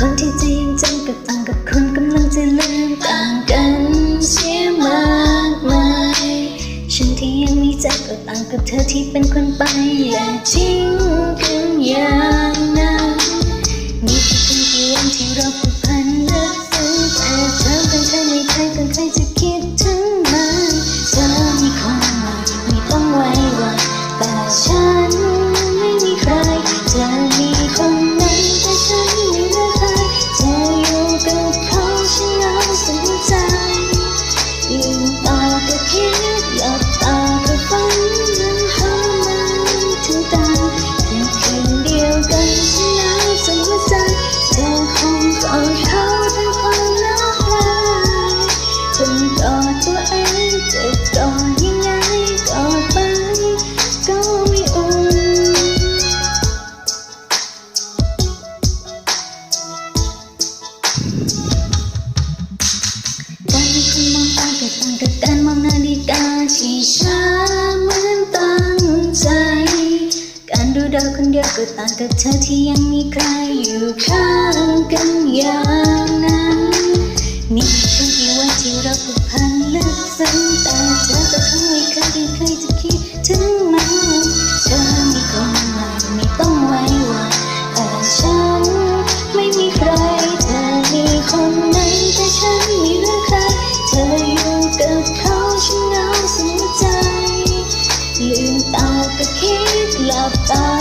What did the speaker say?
คนที่จะยังจำก็ต่างกับคนกำลังจะลืมต่างกันเสียมากมายฉันที่ยังมีใจก็ต่างกับเธอที่เป็นคนไปและทิ้งกันยา ช้าเหมือนตั้งใจ การดูดาวคนเดียวก็ต่างกับเธอที่ยังมีใครอยู่ข้างกันอย่างนั้น นี่เป็นกี่ว่าที่เราผูกพันลึกซึ้งแต่ บตา